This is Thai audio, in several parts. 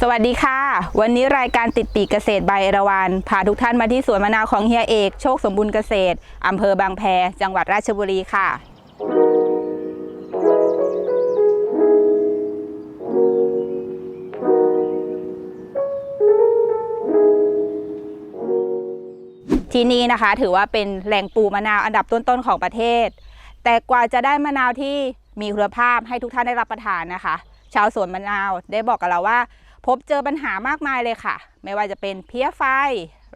สวัสดีค่ะ วันนี้รายการติดปีกเกษตรใบเอราวันพาทุกท่านมาที่สวนมะนาวของเฮียเอกโชคสมบูรณ์เกษตรอำเภอบางแพ จังหวัดราชบุรีค่ะ ที่นี่นะคะถือว่าเป็นแหล่งปลูกมะนาวอันดับต้นๆของประเทศ แต่กว่าจะได้มะนาวที่มีคุณภาพให้ทุกท่านได้รับประทานนะคะ ชาวสวนมะนาวได้บอกกับเราว่า พบเจอปัญหามากมายเลยค่ะ ไม่ว่าจะเป็นเพี้ยไฟ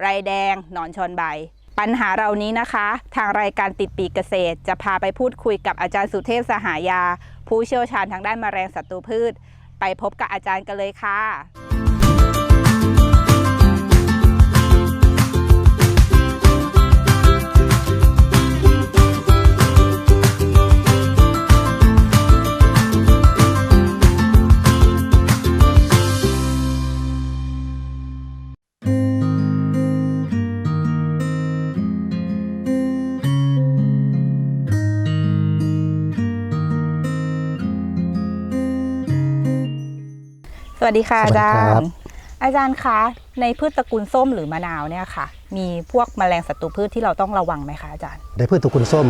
ไรแดง หนอนชอนใบ ปัญหาเหล่านี้นะคะ ทางรายการติดปีกเกษตร จะพาไปพูดคุยกับอาจารย์สุเทพสหายา ผู้เชี่ยวชาญทางด้านแมลงศัตรูพืช ไปพบกับอาจารย์กันเลยค่ะ สวัสดีค่ะสวัอาสดีจาครัรบย์ อาจารย์คะในพืชตระกูลส้มหรือมะนาวเนี่ยค่ะ มีพวกแมลงศัตรูพืชที่เราต้องระวังไหมคะอาจารย์ ในพืชตระกูลส้ม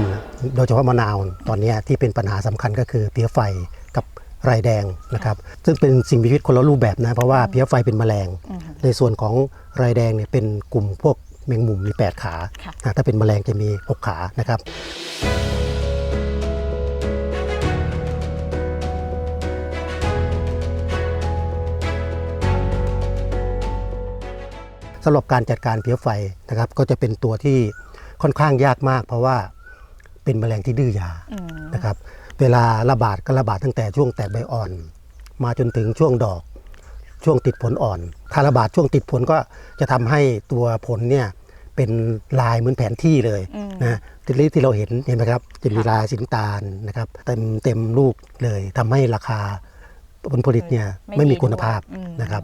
โดยเฉพาะมะนาวตอนเนี้ยที่เป็นปัญหาสำคัญก็คือเพี้ยไฟกับไรแดงนะครับซึ่งเป็นสิ่งมีชีวิตคนละรูปแบบนะเพราะว่าเพี้ยไฟเป็นแมลงอืมในส่วนของไรแดงเนี่ยเป็นกลุ่มพวกแมงมุมมี 8 ขาค่ะนะถ้าเป็นแมลงจะมี 6 ขานะครับ สำหรับการจัดการเพี้ยไฟนะครับ ก็จะเป็นตัวที่ค่อนข้างยากมาก เพราะว่าเป็นแมลงที่ดื้อยาอืมนะครับ เวลาระบาดก็ระบาดตั้งแต่ช่วงแตกใบอ่อน มาจนถึงช่วงดอก ช่วงติดผลอ่อน ถ้าระบาดช่วงติดผลก็จะทำให้ตัวผลเนี่ยเป็นลายเหมือนแผนที่เลยอืมนะที่ที่เราเห็นเห็นไหมครับจะมีลายสีน้ำตาลนะครับเต็มเต็มลูกเลยทำให้ราคาผลผลิตเนี่ยไม่ไม่มีดีคุณภาพด้วยอืมนะครับ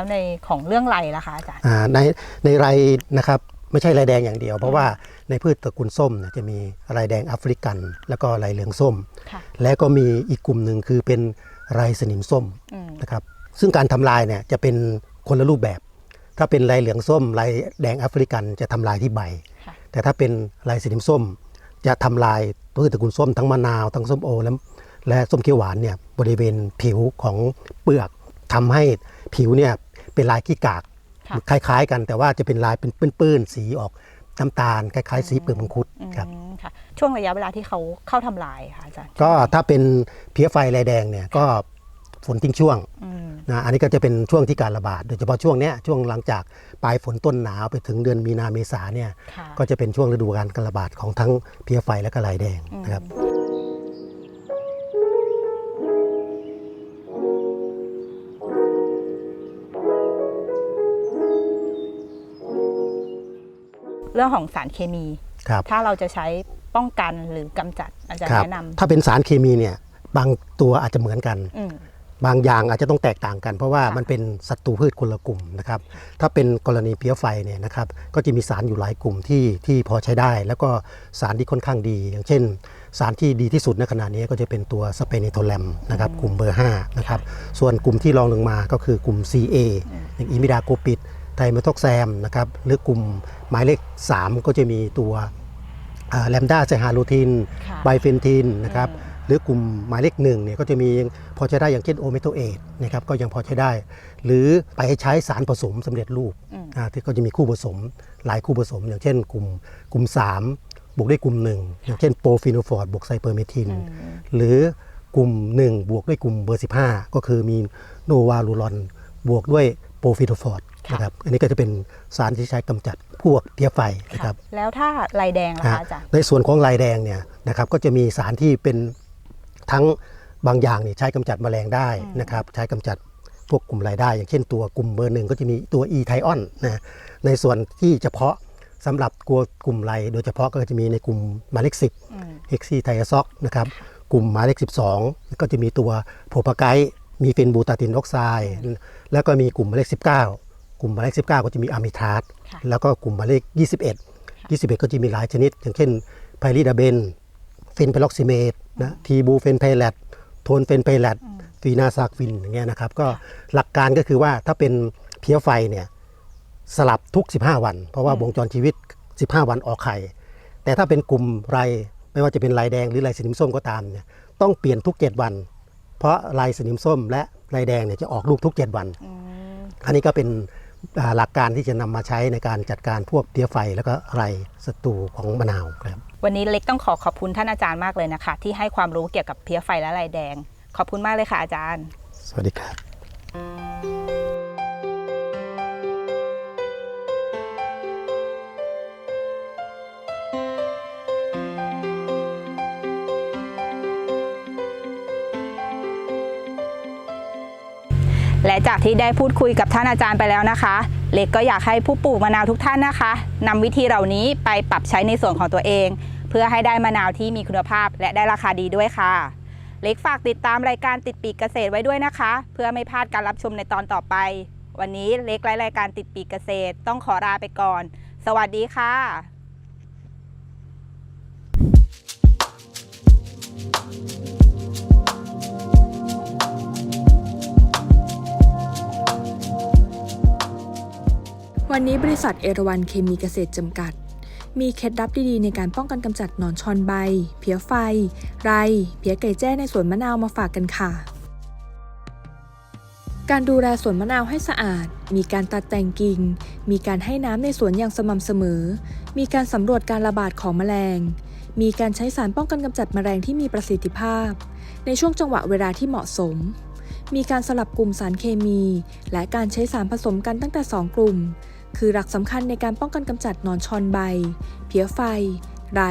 แล้วในของเรื่องไรล่ะคะอาจารย์อ่าในในไรนะครับไม่ใช่ไรแดงอย่างเดียว เพราะว่าในพืชตระกูลส้มเนี่ยจะมีไรแดงแอฟริกัน แล้วก็ไรเหลืองส้มค่ะและก็มีอีกกลุ่มหนึ่งคือเป็นไรสนิมส้มอืมนะครับซึ่งการทำลายเนี่ยจะเป็นคนละรูปแบบ ถ้าเป็นไรเหลืองส้มไรแดงแอฟริกันจะทำลายที่ใบค่ะแต่ถ้าเป็นไรสนิมส้ม จะทำลายพืชตระกูลส้มทั้งมะนาวทั้งส้มโอและและส้มเขียวหวานเนี่ยบริเวณผิวของเปลือกทำให้ผิวเนี่ย เป็นลายขี้กาก ค่ะ คล้ายๆ กันแต่ว่าจะเป็นลายเป็นปื้นๆสีออกน้ำตาลคล้ายๆ สีเปลือกมังคุดครับ อืมค่ะช่วงระยะเวลาที่เขาเข้าทำลายค่ะอาจารย์ก็ถ้าเป็นเพี้ยไฟลายแดงเนี่ยก็ฝนทิ้งช่วงอืมนะอันนี้ก็จะเป็นช่วงที่การระบาด โดยเฉพาะช่วงเนี้ยช่วงหลังจากปลายฝนต้นหนาวไปถึงเดือนมีนาเมษาเนี่ยค่ะก็จะเป็นช่วงฤดูการการระบาดของทั้งเพี้ยไฟและก็ลายแดงนะครับเรื่องของสารเคมี ครับ ถ้าเราจะใช้ป้องกันหรือกำจัดอาจารย์ครับแนะนถ้าเป็นสารเคมีเนี่ยบางตัวอาจจะเหมือนกันำอืม บางอย่างอาจจะต้องแตกต่างกัน เพราะว่าค่ะมันเป็นศัตรูพืชคนละกลุ่มนะครับถ้าเป็นกรณีเพี้ยไฟเนี่ยนะครับก็จะมีสารอยู่หลายกลุ่มที่ที่พอใช้ได้ แล้วก็สารที่ค่อนข้างดี อย่างเช่น สารที่ดีที่สุดในขณะนี้ก็จะเป็นตัวสเปนิโทแลมนะครับกลุ่มเบอร์5นะครับส่วนกลุ่มที่รองลงมาก็คือกลุ่ม CA อย่างอิมิดาโกปิด ไทเมทอกแซมนะครับหรือกลุ่มหมายเลข 3 ก็จะมีตัวแลมด้าไซฮาลูทินค่ะไบเฟนทินนะครับอืมหรือกลุ่มหมายเลขหนึ่งเนี่ยก็จะมีพอใช้ได้อย่างเช่นโอเมโทเอทนะครับก็ยังพอใช้ได้ หรือไปใช้สารผสมสำเร็จรูปอืมอ่าที่ก็จะมีคู่ผสมหลายคู่ผสม อย่างเช่นกลุ่มกลุ่ม 3 บวกด้วยกลุ่ม 1 อย่างเช่นโปรฟิโนฟอร์ดบวกไซเปอร์เมทินอืมหรือกลุ่ม 1 บวกด้วยกลุ่มเบอร์ 15 ก็คือมีโนวาลูรอนบวกด้วยโปรฟิโนฟอร์ดค่ะ นะครับอันนี้ก็จะเป็นสารที่ใช้กำจัดพวกเพี้ยไฟนะครับแล้วถ้าลายแดงล่ะคะอาจารย์ในส่วนของลายแดงเนี่ยนะครับก็จะมีสารที่เป็นทั้งบางอย่างเนี่ยใช้กำจัดแมลงได้นะครับใช้กำจัดพวกกลุ่มรายได้ อย่างเช่นตัวกลุ่มเบอร์หนึ่งก็จะมีตัวอีไทออนนะในส่วนที่เฉพาะสำหรับกลัวกลุ่มไรโดยเฉพาะก็จะมีในกลุ่มหมายเลขสิบอืมเฮกซีไทอซอกนะครับกลุ่มหมายเลข12ก็จะมีตัวโพปาไกต์มีเฟนบูตาตินออกไซด์แล้วก็มีกลุ่มหมายเลข19ก ลุ่มหมายเลข19 ก็จะมีอะมิทราสค่ะแล้วก็กลุ่มหมายเลข21 21 ก็จะมีหลายชนิด อย่างเช่นไพริดาเบนเฟนไพล็อกซิเมตนะทีบูเฟนไพแลตโทนเฟนไพแลตฟีนาซากฟินอย่างเงี้ยนะครับก็หลักการก็คือว่าถ้าเป็นเพี้ยไฟเนี่ยสลับทุก 15 วัน เพราะว่าวงจรชีวิต 15 วันออกไข่ แต่ถ้าเป็นกลุ่มไรไม่ว่าจะเป็นลายแดงหรือลายสนิมส้มก็ตามเนี่ยต้องเปลี่ยนทุก 7 วัน เพราะลายสนิมส้มและลายแดงเนี่ยจะออกลูกทุก 7 วัน อันนี้ก็เป็นอ่า หลักการที่จะนำมาใช้ในการจัดการพวกเพี้ยไฟ แล้วก็ไรศัตรูของมะนาวครับวันนี้เล็กต้องขอขอบคุณท่านอาจารย์มากเลยนะคะ ที่ให้ความรู้เกี่ยวกับเพี้ยไฟและลายแดง ขอบคุณมากเลยค่ะอาจารย์ สวัสดีครับ และจากที่ได้พูดคุยกับท่านอาจารย์ไปแล้วนะคะ เล็กก็อยากให้ผู้ปลูกมะนาวทุกท่านนะคะนำวิธีเหล่านี้ไปปรับใช้ในส่วนของตัวเอง เพื่อให้ได้มะนาวที่มีคุณภาพ และได้ราคาดีด้วยค่ะ เล็กฝากติดตามรายการติดปีกเกษตรไว้ด้วยนะคะ เพื่อไม่พลาดการรับชมในตอนต่อไป วันนี้เล็กแลรายการติดปีกเกษตร ต้องขอลาไปก่อน สวัสดีค่ะ วันนี้บริษัทเอราวันเคมีเกษตรจำกัด มีเคล็ดลับดีๆในการป้องกันกำจัดหนอนชอนใบ เพี้ยไฟ ไร เพี้ยไก่แจ้ในสวนมะนาวมาฝากกันค่ะ การดูแลสวนมะนาวให้สะอาด มีการตัดแต่งกิ่ง มีการให้น้ำในสวนอย่างสม่ำเสมอ มีการสำรวจการระบาดของแมลง มีการใช้สารป้องกันกำจัดแมลงที่มีประสิทธิภาพ ในช่วงจังหวะเวลาที่เหมาะสมมีการสลับกลุ่มสารเคมี และการใช้สารผสมกันตั้งแต่ 2 กลุ่ม คือหลักสำคัญในการป้องกันกำจัดหนอนชอนใบ เพี้ยไฟ ไร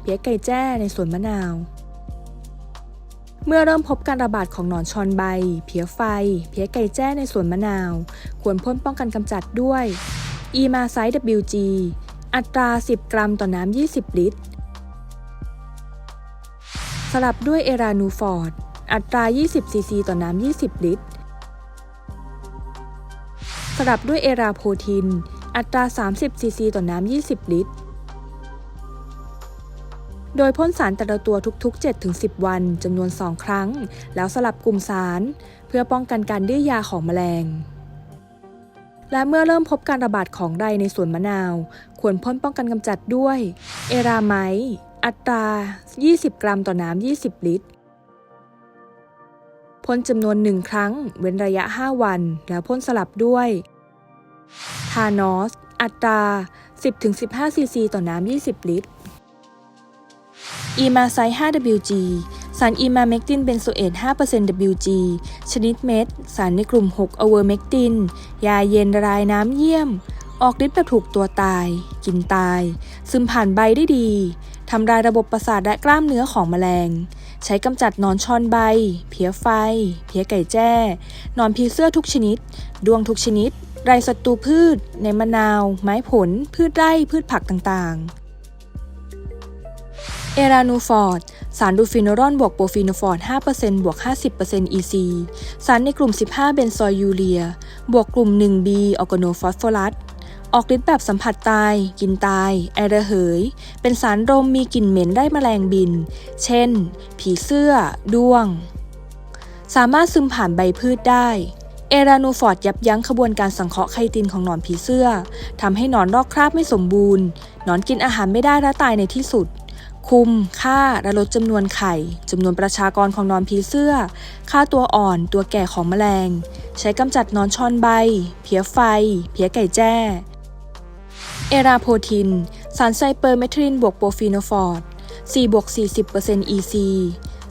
เพี้ยไก่แจ้ในสวนมะนาว เมื่อเริ่มพบการระบาดของหนอนชอนใบ เพี้ยไฟ เพี้ยไก่แจ้ในสวนมะนาว ควรพ่นป้องกันกำจัดด้วยอีมาไซด์ WG อัตรา 10 กรัมต่อน้ำ 20 ลิตร สลับด้วยเอรานูฟอร์ด อัตรา 20 ซีซีต่อน้ำ 20 ลิตร สลับด้วยเอราโพทิน อัตรา 30 ซีซีต่อน้ำ 20 ลิตร โดยพ่นสารแต่ละตัวทุกๆ 7-10 วันจำนวน 2 ครั้ง แล้วสลับกลุ่มสาร เพื่อป้องกันการดื้อยาของแมลง และเมื่อเริ่มพบการระบาดของไรในสวนมะนาว ควรพ่นป้องกันกำจัดด้วย เอราไมอัตรา 20 กรัมต่อน้ำ 20 ลิตร พ่นจำนวน1ครั้ง เว้นระยะ 5 วัน แล้วพ่นสลับด้วยทานอส อัตรา 10-15 ซีซีต่อน้ำ 20 ลิตรอีมาไซ 5WG สารอีมาเมกตินเบนโซเอต 5% WG ชนิดเม็ด สารในกลุ่ม 6 อเวอร์เมกติน ยาเย็นละลายน้ำเยี่ยม ออกฤทธิ์แบบถูกตัวตาย กินตาย ซึมผ่านใบได้ดี ทำลายระบบประสาทและกล้ามเนื้อของแมลง ใช้กำจัดนอนชอนใบ เพี้ยไฟ เพี้ยไก่แจ้นอนผีเสื้อทุกชนิด ดวงทุกชนิด ไรศัตรูพืช ในมะนาว ไม้ผล พืชไร่พืชผักต่างๆ เอรานูฟอร์ดสารดูฟิโนรอนบวกโปรฟีโนฟอร์ด5%บวก 50% EC สารในกลุ่ม 15 เบนซอยยูเรีย บวกกลุ่ม 1B ออร์แกโนฟอสฟอรัส ออกฤทธิ์แบบสัมผัสตาย กินตาย ไอระเหย เป็นสารรมมีกลิ่นเหม็นได้แมลงบิน เช่น ผีเสื้อ ด้วง สามารถซึมผ่านใบพืชได้ เอรานูฟอร์ดยับยั้งขบวนการสังเคราะห์ไคตินของหนอนผีเสื้อ ทำให้หนอนลอกคราบไม่สมบูรณ์ หนอนกินอาหารไม่ได้และตายในที่สุด คุมฆ่า และลดจำนวนไข่จำนวนประชากรของหนอนผีเสื้อฆ่าตัวอ่อน ตัวแก่ของแมลง ใช้กำจัดหนอนชอนใบ เพี้ยไฟ เพี้ยไก่แจ้ เอราโพทิน สารไซเปอร์เมทรินบวกโปรฟีโนฟอร์ด4บวก40% EC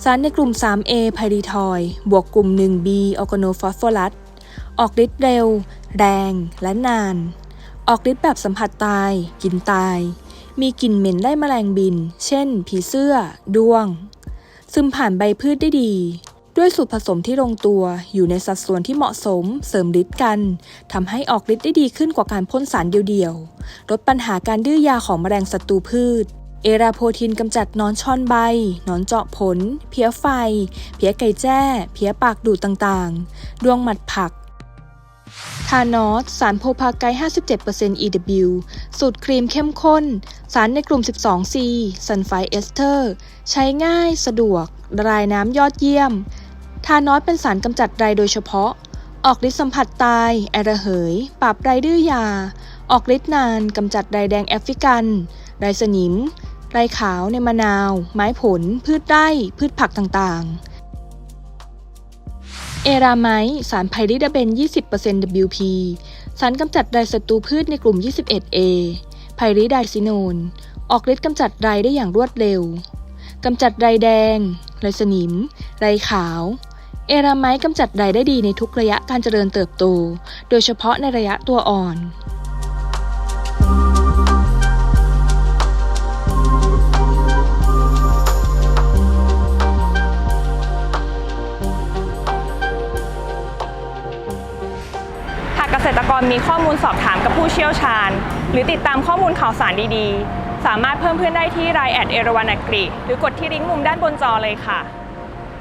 สารในกลุ่ม 3A ไพริทอย บวกกลุ่ม 1B ออร์แกโนฟอสฟอรัส ออกฤทธิ์เร็ว แรง และนาน ออกฤทธิ์แบบสัมผัสตาย กินตาย มีกลิ่นเหม็นได้แมลงบิน เช่น ผีเสื้อ ด้วง ซึมผ่านใบพืชได้ดี ด้วยสูตรผสมที่ลงตัวอยู่ในสัดส่วนที่เหมาะสม เสริมฤทธิ์กันทำให้ออกฤทธิ์ได้ดีขึ้นกว่าการพ่นสารเดียวๆลดปัญหาการดื้อยาของแมลงศัตรูพืช เอราโพทินกำจัดนอนช่อนใบ นอนเจาะผล เพี้ยไฟ เพี้ยไก่แจ้ เพี้ยปากดูดต่างๆ ดวงหมัดผักทานอสสารโพพาไกด์57% EW สูตรครีมเข้มข้น สารในกลุ่ม 12C ซันไฟเอสเตอร์ ใช้ง่าย สะดวกละลายน้ำยอดเยี่ยม ทานอสเป็นสารกำจัดไรโดยเฉพาะ ออกฤทธิ์สัมผัสตาย แอระเหย ปราบไรดื้อยา ออกฤทธิ์นานกำจัดไรแดงแอฟริกัน ไรสนิม ไรขาวในมะนาว ไม้ผล พืชไร่ พืชผักต่างๆ เอราไมสารไพริดาเบน 20% WP สารกำจัดไรศัตรูพืชในกลุ่ม 21A ไพริไดซิโนน ออกฤทธิ์กำจัดไรได้อย่างรวดเร็วกำจัดไรแดง ไรสนิม ไรขาว เอราไมต์กำจัดไรได้ดีในทุกระยะการเจริญเติบโต โดยเฉพาะในระยะตัวอ่อนหากเกษตรกรมีข้อมูลสอบถามกับผู้เชี่ยวชาญ หรือติดตามข้อมูลข่าวสารดีๆ สามารถเพิ่มเพื่อนได้ที่ Line แอดเอราวันกรีหรือกดที่ลิงก์มุมด้านบนจอเลยค่ะ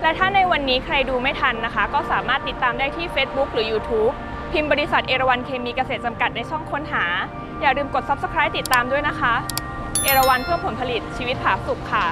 และถ้าในวันนี้ใครดูไม่ทันนะคะ ก็สามารถติดตามได้ที่ Facebook หรือ YouTube พิมพ์บริษัทเอราวันเคมีเกษตรจำกัดในช่องค้นหา อย่าลืมกด Subscribe ติดตามด้วยนะคะ เอราวันเพื่อผลผลิตชีวิตผาสุกค่ะ